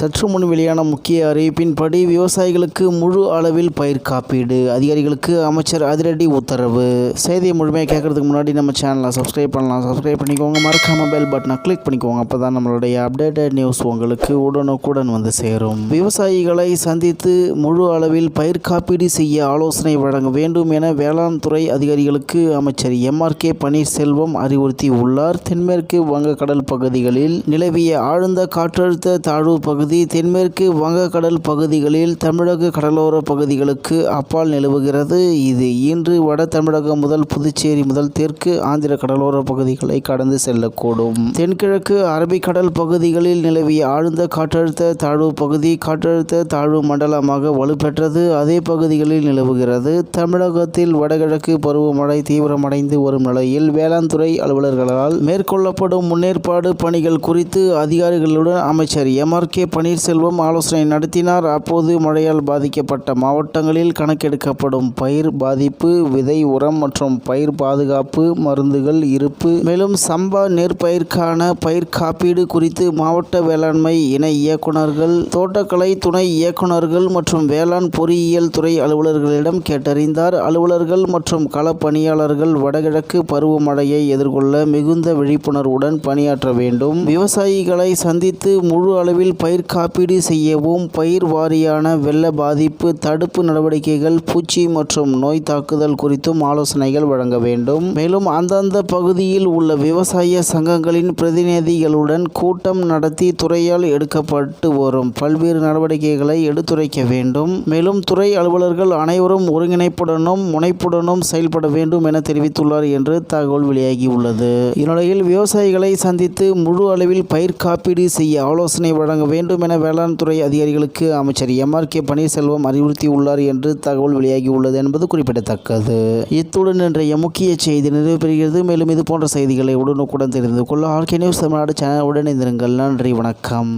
சற்று முன் வெளியான முக்கிய அறிவிப்பின்படி விவசாயிகளுக்கு முழு அளவில் பயிர் காப்பீடு. அதிகாரிகளுக்கு அமைச்சர் அதிரடி உத்தரவு. செய்தியை முழுமையாக கேட்கறதுக்கு முன்னாடி நம்ம சேனலை சப்ஸ்கிரைப் பண்ணலாம். சப்ஸ்கிரைப் பண்ணிக்கோங்க. மறக்காம பெல் பட்டனை கிளிக் பண்ணிக்கோங்க. அப்போ தான் நம்மளுடைய அப்டேட்டட் நியூஸ் உங்களுக்கு உடனுக்குடன் வந்து சேரும். விவசாயிகளை சந்தித்து முழு அளவில் பயிர் காப்பீடு செய்ய ஆலோசனை வழங்க வேண்டும் என வேளாண் துறை அதிகாரிகளுக்கு அமைச்சர் எம்ஆர்கே பன்னீர்செல்வம் அறிவுறுத்தி உள்ளார் தென்மேற்கு வங்கக்கடல் பகுதிகளில் நிலவிய ஆழ்ந்த காற்றழுத்த தாழ்வு பகுதி தென்மேற்கு வங்கக்கடல் பகுதிகளில் தமிழக கடலோர பகுதிகளுக்கு அப்பால் நிலவுகிறது. இது இன்று வட தமிழகம் முதல் புதுச்சேரி முதல் தெற்கு ஆந்திர கடலோர பகுதிகளை கடந்து செல்லக்கூடும். தென்கிழக்கு அரபிக்கடல் பகுதிகளில் நிலவிய ஆழ்ந்த காற்றழுத்த தாழ்வு பகுதி காற்றழுத்த தாழ்வு மண்டலமாக வலுப்பெற்றது. அதே பகுதிகளில் நிலவுகிறது. தமிழகத்தில் வடகிழக்கு பருவமழை தீவிரமடைந்து வரும் நிலையில் வேளாண் துறை அலுவலர்களால் மேற்கொள்ளப்படும் முன்னேற்பாடு பணிகள் குறித்து அதிகாரிகளுடன் அமைச்சர் எம்ஆர்கே பன்னீர்செல்வம் ஆலோசனை நடத்தினார். அப்போது மழையால் பாதிக்கப்பட்ட மாவட்டங்களில் கணக்கெடுக்கப்படும் பயிர் பாதிப்பு விதை உரம் மற்றும் பயிர் பாதுகாப்பு மருந்துகள் இருப்பு மேலும் சம்பா நெற்பயிர்க்கான பயிர் காப்பீடு குறித்து மாவட்ட வேளாண்மை இணை இயக்குநர்கள் தோட்டக்கலை துணை இயக்குநர்கள் மற்றும் வேளாண் பொறியியல் துறை அலுவலர்களிடம் கேட்டறிந்தார். அலுவலர்கள் மற்றும் களப்பணியாளர்கள் வடகிழக்கு பருவமழையை எதிர்கொள்ள மிகுந்த விழிப்புணர்வுடன் பணியாற்ற வேண்டும். விவசாயிகளை சந்தித்து முழு அளவில் பயிர் காப்பீடு செய்யவும் பயிர் வாரியான வெள்ள பாதிப்பு தடுப்பு நடவடிக்கைகள் பூச்சி மற்றும் நோய் தாக்குதல் குறித்தும் ஆலோசனைகள் வழங்க வேண்டும். மேலும் அந்தந்த பகுதியில் உள்ள விவசாய சங்கங்களின் பிரதிநிதிகளுடன் கூட்டம் நடத்தி துறையால் எடுக்கப்பட்டு வரும் பல்வேறு நடவடிக்கைகளை எடுத்துரைக்க வேண்டும். மேலும் துறை அலுவலர்கள் அனைவரும் ஒருங்கிணைப்புடனும் முனைப்புடனும் செயல்பட வேண்டும் என தெரிவித்துள்ளார் என்று தகவல் வெளியாகியுள்ளது. இந்நிலையில் விவசாயிகளை சந்தித்து முழு அளவில் பயிர் காப்பீடு செய்ய ஆலோசனை வழங்க வேண்டும் என வேளாண் துறை அதிகாரிகளுக்கு அமைச்சர் எம்ஆர்கே பன்னீர்செல்வம் அறிவுறுத்தியுள்ளார் என்று தகவல் வெளியாகியுள்ளது என்பது குறிப்பிடத்தக்கது. இத்துடன் இன்றைய முக்கிய செய்தி நிறைவு பெறுகிறது மேலும் இது போன்ற செய்திகளை உடனுக்குடன் தெரிந்து கொள்ள ஆர்கே நியூஸ் தமிழ்நாடு சேனல் உடனே நன்றி வணக்கம்.